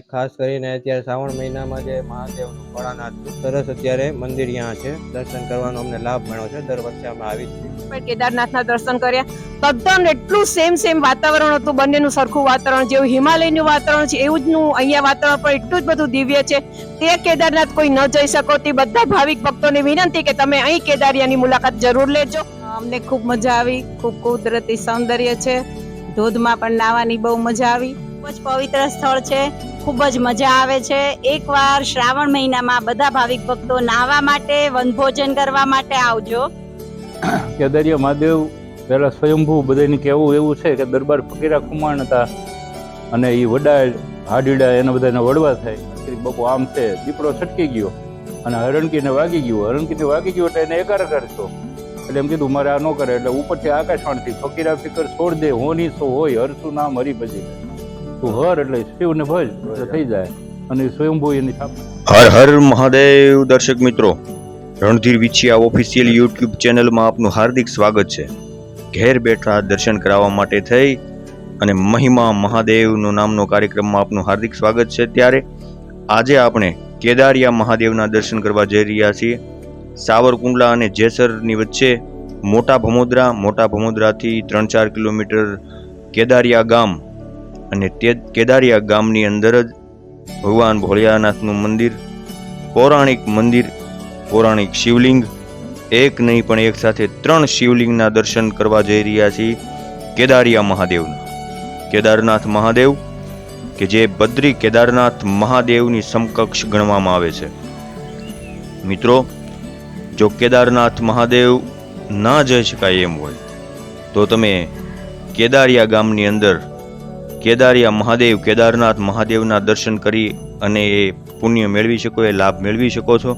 ખાસ કરીને અત્યારે શ્રાવણ મહિનામાં જે મહાદેવનું ભોળાનાથ સરસ અત્યારે મંદિર અહીંયા છે. દર્શન કરવાનો અમને લાભ મળ્યો છે. દર વર્ષે અમે આવી છીએ પણ કેદારનાથના દર્શન કર્યા. તદ્દન એટલું સેમ સેમ વાતાવરણ હતું. બંનેનું સરખું વાતાવરણ જેવું હિમાલયનું વાતાવરણ છે. એવું જ નું અહીંયા વાતાવરણ પણ એટલું જ બધું દિવ્ય છે. તે કેદારનાથ કોઈ ન જઈ શકો. તે બધા ભાવિક ભક્તોને વિનંતી કે તમે અહીં કેદારિયાની મુલાકાત જરૂર લેજો. અમને ખૂબ મજા આવી. ખૂબ કુદરતી સૌંદર્ય છે. ધોધમાં પણ નાવાની બહુ મજા આવી. ખૂબ જ પવિત્ર સ્થળ છે. ખૂબ જ મજા આવે છે. એકવાર શ્રાવણ મહિનામાં બધા ભાવિક ભક્તો નાહવા માટે, વનભોજન કરવા માટે આવજો. કેદારિયા મહાદેવ, પહેલા સ્વયંભૂ બધાને કહેવું એવું છે કે દરબાર ફકીરા કુમાણ હતા અને એ વડા, હાડીડા એના બધાને વડવા થાય. બાપુ આમ છે, દીપડો છટકી ગયો અને હરણકીને વાગી ગયો. હરણકીને વાગી ગયો એટલે એને એકાર કરશો. એટલે એમ કીધું, મારે આ ન કરે એટલે ઉપરથી આકાશવાણથી, ફકીરા ફિકર છોડ દે હોની સો હોય હરસું નામ હરી ભજી હર એટલે શિવને ભજ એટલે થઈ જાય. અને સ્વયંભૂ એની હર હર મહાદેવ, દર્શક મિત્રો. રણધીર વિછિયા ઓફિશિયલ યુટ્યુબ ચેનલમાં આપનું હાર્દિક સ્વાગત છે. ઘેર બેઠા દર્શન કરાવવા માટે થઈ અને મહિમા મહાદેવનો નામનો કાર્યક્રમમાં આપનું હાર્દિક સ્વાગત છે. ત્યારે આજે આપણે કેદારિયા મહાદેવના દર્શન કરવા જઈ રહ્યા છીએ. સાવરકુંડલા અને જેસરની વચ્ચે મોટા ભમોદરા, મોટા ભમોદરાથી ત્રણ ચાર કિલોમીટર કેદારિયા ગામ અને તે કેદારિયા ગામની અંદર જ ભગવાન ભોળિયાનાથનું મંદિર, પૌરાણિક મંદિર, પૌરાણિક શિવલિંગ, એક નહીં પણ એક સાથે ત્રણ શિવલિંગના દર્શન કરવા જઈ રહ્યા છીએ કેદારિયા મહાદેવના. કેદારનાથ મહાદેવ કે જે બદ્રી કેદારનાથ મહાદેવની સમકક્ષ ગણવામાં આવે છે. મિત્રો, જો કેદારનાથ મહાદેવ ના જઈ શકાય એમ હોય, તો તમે કેદારિયા ગામની અંદર કેદારિયા મહાદેવ, કેદારનાથ મહાદેવના દર્શન કરી અને એ પુણ્ય મેળવી શકો, એ લાભ મેળવી શકો છો.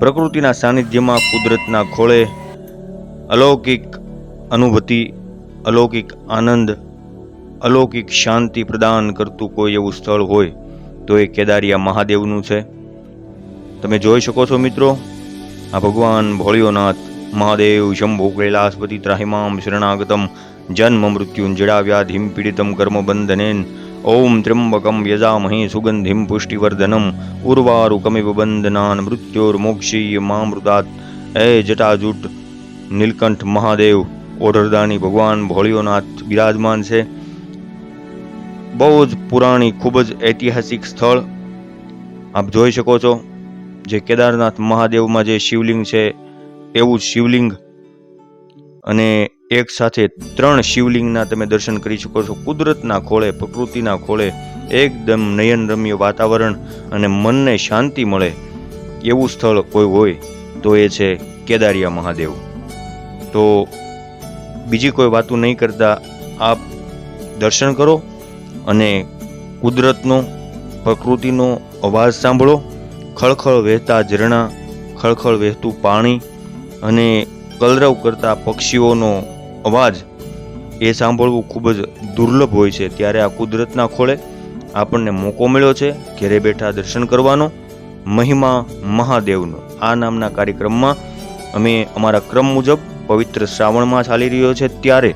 પ્રકૃતિના સાનિધ્યમાં કુદરતના ખોળે અલૌકિક અનુભૂતિ, અલૌકિક આનંદ, અલૌકિક શાંતિ પ્રદાન કરતું કોઈ એવું સ્થળ હોય તો એ કેદારિયા મહાદેવનું છે. તમે જોઈ શકો છો મિત્રો, આ ભગવાન ભોળિયોનાથ મહાદેવ, શંભુ કૈલાસપતિ, ત્રાહિમામ શરણાગતમ જન્મ મૃત્યુન વ્યાધિમ પીડિતમ કર્મબંધનેન ઓમ ત્ર્યંબકમ યજામહે સુગંધિમ પુષ્ટિવર્ધનમ ઉર્વારુકમિવ બંધનાન મૃત્યોર્મોક્ષીય મામૃતાત એ જટાજૂટ નીલકંઠ મહાદેવ ઓઢરદાની ભગવાન ભોળિયોનાથ બિરાજમાન છે બહુ જ પુરાણી ખૂબ જ ઐતિહાસિક સ્થળ આપ જોઈ શકો છો જે કેદારનાથ મહાદેવમાં જે શિવલિંગ છે એવું જ શિવલિંગ અને એક સાથે ત્રણ શિવલિંગના તમે દર્શન કરી શકો છો. કુદરતના ખોળે, પ્રકૃતિના ખોળે એકદમ નયનરમ્ય વાતાવરણ અને મનને શાંતિ મળે એવું સ્થળ કોઈ હોય તો એ છે કેદારિયા મહાદેવ. તો બીજી કોઈ વાતો નહીં કરતા, આપ દર્શન કરો અને કુદરતનો, પ્રકૃતિનો અવાજ સાંભળો. ખળખળ વહેતા ઝરણા, ખળખળ વહેતું પાણી અને કલરવ કરતા પક્ષીઓનો અવાજ એ સાંભળવું ખૂબ જ દુર્લભ હોય છે. ત્યારે આ કુદરતના ખોળે આપણને મોકો મળ્યો છે ઘેરે બેઠા દર્શન કરવાનો. મહિમા મહાદેવનો. આ નામના કાર્યક્રમમાં અમે અમારા ક્રમ મુજબ પવિત્ર શ્રાવણમાં ચાલી રહ્યો છે. ત્યારે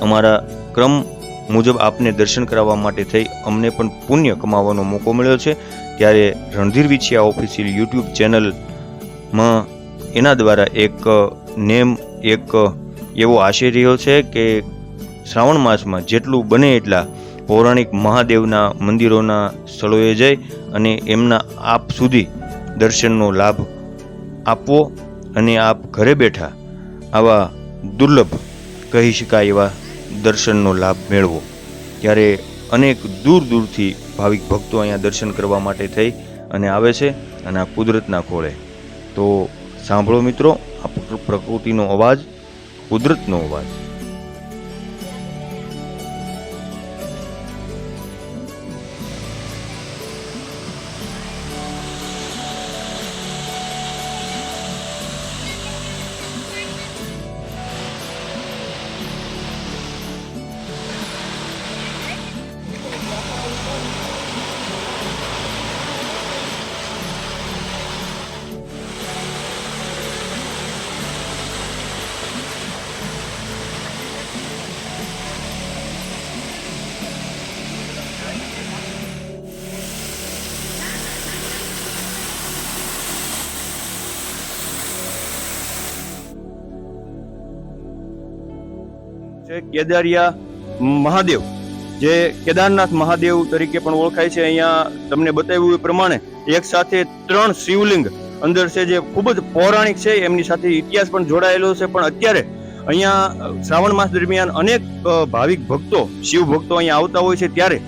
અમારા ક્રમ મુજબ આપને દર્શન કરાવવા માટે થઈ અમને પણ પુણ્ય કમાવાનો મોકો મળ્યો છે. ત્યારે રણધીર વિછિયા ઓફિશિયલ યુટ્યુબ ચેનલમાં એના દ્વારા એક નેમ, એક એવો આશય રહ્યો છે કે શ્રાવણ માસમાં જેટલું બને એટલા પૌરાણિક મહાદેવના મંદિરોના સ્થળોએ જઈ અને એમના આપ સુધી દર્શનનો લાભ આપવો અને આપ ઘરે બેઠા આવા દુર્લભ કહી શકાય એવા દર્શનનો લાભ મેળવો. ત્યારે અનેક દૂર દૂરથી ભાવિક ભક્તો અહીંયા દર્શન કરવા માટે થઈ અને આવે છે અને આ કુદરતના ખોળે. તો સાંભળો મિત્રો, આ પ્રકૃતિનો અવાજ કુદરતનો અવાજ કેદારિયા મહાદેવ, જે કેદારનાથ મહાદેવ તરીકે પણ ઓળખાય છે. અહીંયા તમને બતાવ્યું એ પ્રમાણે એક સાથે ત્રણ શિવલિંગ અંદર છે, જે ખૂબ જ પૌરાણિક છે. એમની સાથે ઇતિહાસ પણ જોડાયેલો છે. પણ અત્યારે અહીંયા શ્રાવણ માસ દરમિયાન અનેક ભાવિક ભક્તો, શિવ ભક્તો અહીંયા આવતા હોય છે. ત્યારે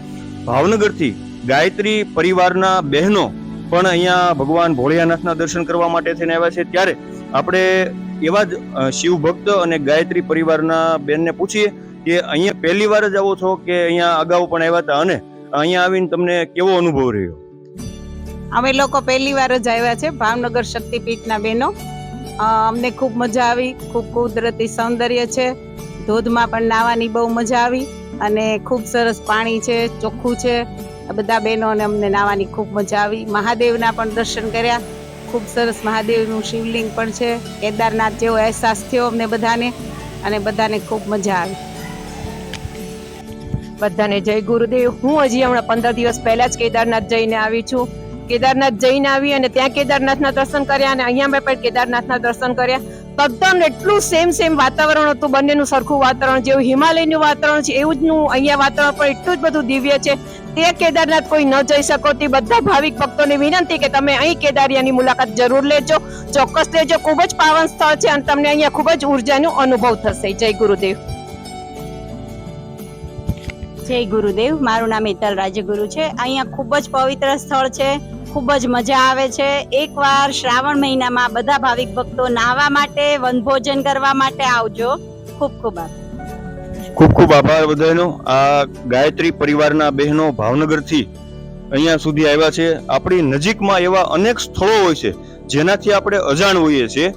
ભાવનગરથી ગાયત્રી પરિવારના બહેનો પણ અહીંયા ભગવાન ભોળિયાનાથના દર્શન કરવા માટે થઈને આવ્યા છે. ત્યારે આપણે એવા જ શિવ ભક્ત અને ગાયત્રી પરિવારના બેનને પૂછીએ કે અહીંયા પહેલી વાર જ આવો છો કે અહીંયા અગાઉ પણ આવ્યા હતા? અને અહીંયા આવીને તમને કેવો અનુભવ રહ્યો? અમે લોકો પહેલી વાર જ આવ્યા છે ભાવનગર શક્તિપીઠના બહેનો અમને ખૂબ મજા આવી, ખૂબ કુદરતી સૌંદર્ય છે. ધોધમાં પણ નાવાની બહુ મજા આવી અને ખૂબ સરસ પાણી છે, ચોખ્ખું છે. બધા બહેનોને અમને નાવાની ખૂબ મજા આવી. મહાદેવના પણ દર્શન કર્યા. ખૂબ સરસ મહાદેવનું શિવલિંગ પણ છે. કેદારનાથ જેવો અહેસાસ થયો અમને બધાને અને બધાને ખૂબ મજા આવી. બધાને જય ગુરુદેવ. હું હજી હમણાં પંદર દિવસ પહેલા જ કેદારનાથ જઈને આવી છું. કેદારનાથ જઈને આવી અને ત્યાં કેદારનાથના દર્શન કર્યા અને અહીંયા મેં પણ કેદારનાથના દર્શન કર્યા. તદ્દન એટલું સેમ સેમ વાતાવરણ હતું, બંનેનું સરખું વાતાવરણ, જેવું હિમાલયનું વાતાવરણ છે, એવું જ નું અહીંયા વાતાવરણ પણ એટલું જ બધું દિવ્ય છે. તે કેદારનાથ કોઈ ન જઈ શકો, તે બધા ભાવિક ભક્તોને વિનંતી કે તમે અહીં કેદારિયાની મુલાકાત જરૂર લેજો, ચોક્કસ લેજો. ખૂબ જ પાવન સ્થળ છે અને તમને અહીંયા ખૂબ જ ઉર્જાનો અનુભવ થશે. જય ગુરુદેવ. જય ગુરુદેવ. મારું નામ હેતલ રાજગુરુ છે. અહીંયા ખૂબ જ પવિત્ર સ્થળ છે. ખૂબ જ મજા આવે છે. એકવાર શ્રાવણ મહિનામાં બધા ભાવિક ભક્તો નાહવા માટે, વનભોજન કરવા માટે આવજો. ખૂબ ખૂબ ખૂબ ખૂબ આભાર બધાનો. આ ગાયત્રી પરિવારના બહેનો ભાવનગરથી અહીંયા સુધી આવ્યા છે. આપણી નજીકમાં એવા અનેક સ્થળો હોય છે, જેનાથી આપણે અજાણ હોઈએ છીએ.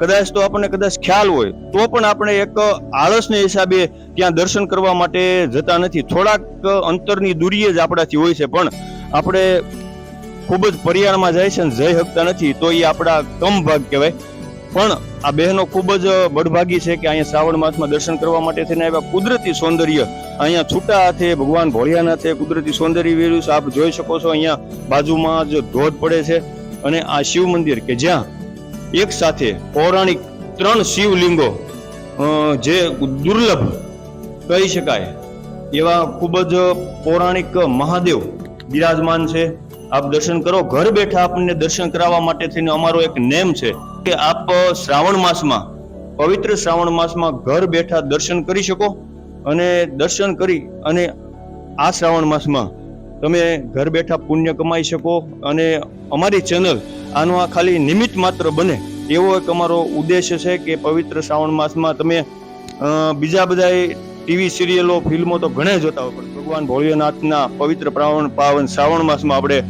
કદાચ તો આપણને કદાચ ખ્યાલ હોય, તો પણ આપણે એક આળસને હિસાબે ત્યાં દર્શન કરવા માટે જતા નથી. થોડાક અંતરની દૂરીએ જ આપણાથી હોય છે, પણ આપણે ખૂબ જ પરિયાણમાં જાય છે અને જઈ શકતા નથી, તો એ આપણા કમ ભાગ કહેવાય. પણ આ બહેનો ખૂબ જ બળભાગી છે કે અહીંયા શ્રાવણ માસમાં દર્શન કરવા માટે થઈને આવ્યા. કુદરતી સૌંદર્ય અહીંયા છૂટા હાથે ભગવાન ભોળિયાનાથે કુદરતી સૌંદર્ય વેર્યું છે. આપ જોઈ શકો છો અહીંયા બાજુમાં જ ધોધ પડે છે અને આ શિવ મંદિર કે જ્યાં એક સાથે પૌરાણિક ત્રણ શિવલિંગો જે દુર્લભ કહી શકાય એવા ખૂબ જ પૌરાણિક મહાદેવ બિરાજમાન છે. આપ દર્શન કરો. ઘર બેઠા આપણને દર્શન કરાવવા માટે થઈને અમારો એક નેમ છે કે આપ શ્રાવણ માસમાં, પવિત્ર શ્રાવણ માસમાં ઘર બેઠા દર્શન કરી શકો અને દર્શન કરી અને આ શ્રાવણ માસમાં તમે ઘર બેઠા પુણ્ય કમાઈ શકો અને અમારી ચેનલ આનો આ ખાલી નિમિત્ત માત્ર બને એવો એક અમારો ઉદ્દેશ છે કે પવિત્ર શ્રાવણ માસમાં તમે બીજા બધા ટીવી સિરિયલો, ફિલ્મો તો ઘણા જોતા હોય, પણ ભગવાન ભોળિયાનાથના પવિત્ર પ્રાવણ, પાવન શ્રાવણ માસમાં આપણે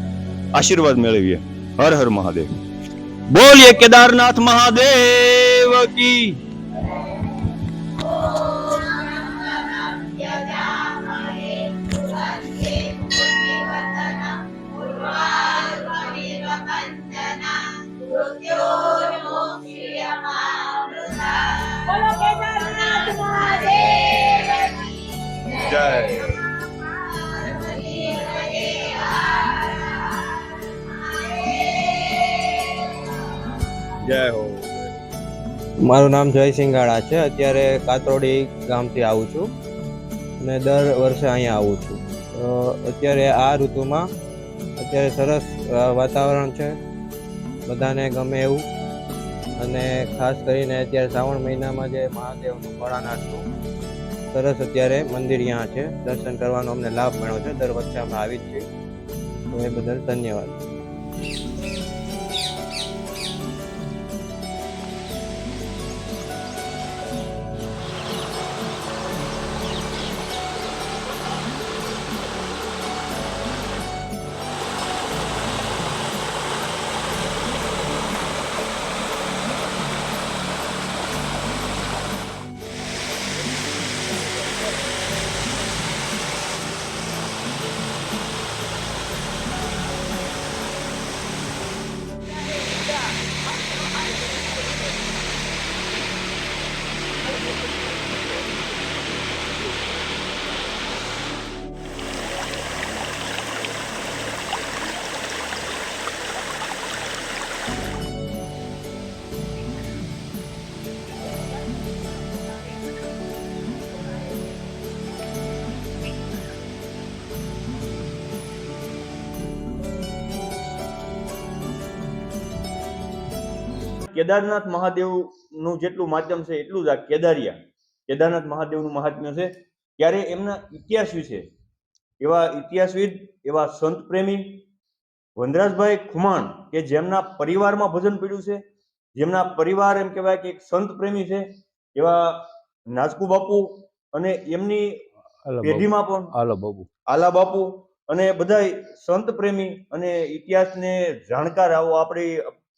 આશીર્વાદ મેળવીએ. હર હર મહાદેવ. બોલીએ કેદારનાથ મહાદેવ કી. જય હો. મારું નામ જય સિંગાળા છે. અત્યારે કાતરોડી ગામથી આવું છું. અને દર વર્ષે અહીંયા આવું છું. અત્યારે આ ઋતુમાં અત્યારે સરસ વાતાવરણ છે. બધાને ગમે એવું. અને ખાસ કરીને અત્યારે શ્રાવણ મહિનામાં જે મહાદેવનું ભોળાનાથનું સરસ અત્યારે મંદિર અહીંયા છે. દર્શન કરવાનો અમને લાભ મળ્યો છે. દર વર્ષે અમે આવી જ છીએ. તો એ બદલ ધન્યવાદ. કેદારનાથ મહાદેવનું જેટલું માધ્યમ છે એટલું જ આ કેદારિયા. કેદારનાથ મહાદેવનું મહાત્મ્ય છે. ત્યારે એમના ઇતિહાસ વિશે એવા ઇતિહાસવિદ એવા સંત પ્રેમી વનરાજભાઈ ખુમાણ કે જેમના પરિવારમાં ભજન પીડ્યું છે જેમના પરિવાર એમ કહેવાય કે એક સંત પ્રેમી છે એવા નાજકુ બાપુ અને એમની પેઢીમાં પણ આલા બાપુ. આલા બાપુ અને બધા સંત પ્રેમી અને ઇતિહાસને જાણકાર આવો આપણી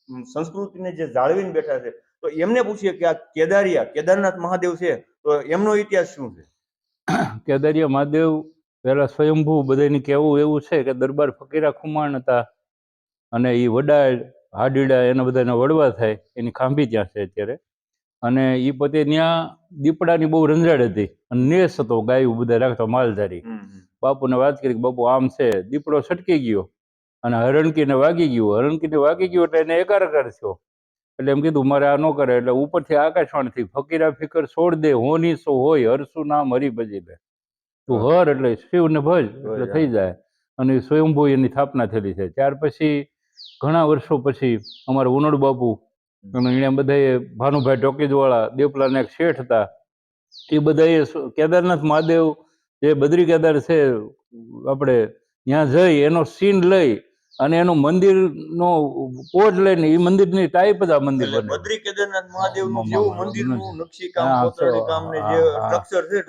સંસ્કૃતિને જે જાળવીને બેઠા છે તો એમને પૂછીએ કે આ કેદારિયા કેદારનાથ મહાદેવ છે તો એમનો ઇતિહાસ શું છે? કેદારિયા મહાદેવ પહેલા સ્વયંભૂ બધાને કહેવું એવું છે કે દરબાર ફકીરા ખુમાણ હતા અને એ વડા હાડીડા એના બધાના વડવા થાય એની ખાંભી ત્યાં છે અત્યારે. અને એ પોતે ત્યાં દીપડાની બહુ રંજાડ હતી અને નેસ હતો ગાયું બધા રાખતો માલધારી. બાપુને વાત કરી કે બાપુ આમ છે દીપડો છટકી ગયો. અને હરણકીને વાગી ગયું. હરણકીને વાગી ગયું એટલે એને એકારકાર થયો. એટલે એમ કીધું મારે આ ન કરે એટલે ઉપરથી આકાશવાણીથી ફકીરા ફિકર છોડ દે હોની સો હોય હરસુ નામ હરી ભજી લે તું હર એટલે શિવને ભજ એટલે થઈ જાય. અને સ્વયંભૂ એની સ્થાપના થયેલી છે. ત્યાર પછી ઘણા વર્ષો પછી અમારા ઉનડ બાપુ અને એને બધાએ ભાનુભાઈ ટોકીજવાળા દેવપલાના એક શેઠ હતા. એ બધાએ કેદારનાથ મહાદેવ જે બદ્રી કેદાર છે આપણે ત્યાં જઈ એનો સીન લઈ અને એનું મંદિરનો પોજ લઈને એ મંદિરની ટાઈપ જ આ મંદિર બને. બદ્રી કેદારનાથ મહાદેવનું જેવું મંદિરનું નકશી કામ કોતરણી કામ ને જે સ્ટ્રક્ચર છે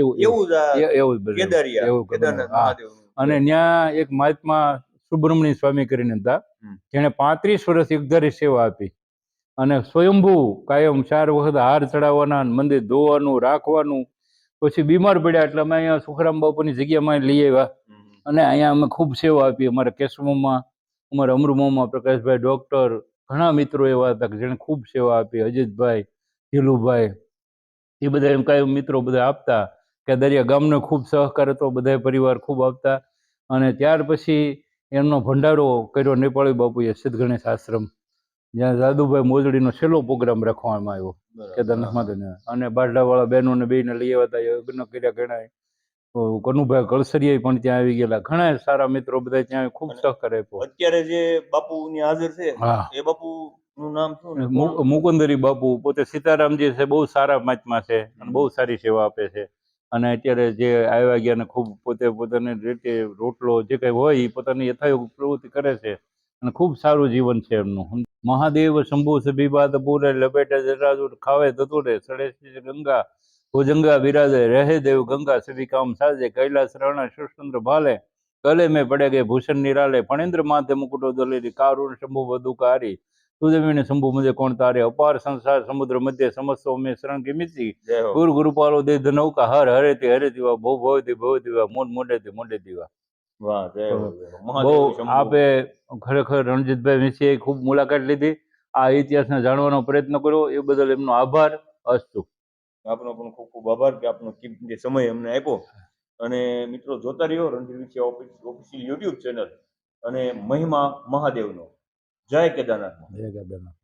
એવું એવું. જ એવું કેદારિયા એવું કેદારનાથ. મહાદેવનું. અને ત્યાં એક મહાત્મા સુબ્રમણ્ય સ્વામી કરીને હતા. જેને જેણે પાંત્રીસ વર્ષ એકધારી સેવા આપી. અને સ્વયંભૂ કાયમ ચાર વખત હાર ચડાવવાના મંદિર ધોવાનું રાખવાનું. પછી બીમાર પડ્યા એટલે અમે અહીંયા સુખરામ બાપુની જગ્યામાં લઈ આવ્યા. અને અહીંયા અમે ખૂબ સેવા આપી. અમારા કેશવમાં અમારા અમૃમોમાં પ્રકાશભાઈ ડોક્ટર ઘણા મિત્રો એવા હતા કે જેણે ખૂબ સેવા આપી. અજીતભાઈ ઢીલુભાઈ એ બધા એમ કાંઈ મિત્રો બધા આપતા કે દરિયા ગામનો ખૂબ સહકાર હતો બધા પરિવાર ખૂબ આપતા. અને ત્યાર પછી એમનો ભંડારો કર્યો નેપાળી બાપુએ સિદ્ધ ગણેશ આશ્રમ. જ્યાં જાદુભાઈ મોજડીનો છેલ્લો પ્રોગ્રામ રાખવામાં આવ્યો. કેદારનાથ માતાને અને બારડાવાળા બહેનોને બેને લઈ આવ્યા હતા યજ્ઞ કર્યા ઘણા કનુભાઈ કળસરિયા પણ ત્યાં આવી ગયેલા. ઘણા સારા મિત્રો બધા ત્યાં ખૂબ સહકાર આપ્યો. અત્યારે જે બાપુ ની હાજર છે એ બાપુ નું નામ શું? મુકુંદરી બાપુ પોતે સીતારામજી છે બહુ સારા મહાત્મા છે અને બહુ સારી સેવા આપે છે. અને અત્યારે જે આવ્યા ગયા ને ખૂબ પોતે પોતાની રીતે રોટલો જે કંઈ હોય એ પોતાની યથાયોગ પ્રવૃત્તિ કરે છે અને ખૂબ સારું જીવન છે એમનું. મહાદેવ શંભુ સભીબાદ પૂરે લપેટે જટાજૂટ ખાવે તતુરે સડે ગંગા ભુજંગા બિરાજે રહે દેવ ગંગા સુધી કામ સાજે. કૈલાસ રણ સુરચંદ્ર ભાલે કલે મેં પડે ગયે ભૂષણ નિરાલે ફણેન્દ્ર માથે મુકુટો દલેરી કારુણ શંભુ વધુ કારી. તુજમીને શંભુ મુજે કોણ તારે? અપાર સંસાર સમુદ્ર મધ્ય સમસ્ત મેં શરણ કિમિતિ ગુરુ ગુરુપાલો દે નૌકા હર હરે તે હરે દીવા ભો દે ભો દીવા મોન મોડે તે મોડે દીવા. બહુ આપે ખરેખર રણજીતભાઈ વિશે ખૂબ મુલાકાત લીધી. આ ઇતિહાસને જાણવાનો પ્રયત્ન કર્યો. એ બદલ એમનો આભાર. અસ્તુ. આપનો પણ ખૂબ ખૂબ આભાર કે આપનો કિંમતી સમય અમને આપ્યો. અને મિત્રો જોતા રહ્યો રણધીર વિશે ઓફિશિયલ યુટ્યુબ ચેનલ અને મહિમા મહાદેવનો. જય કેદારનાથ જય ગદાના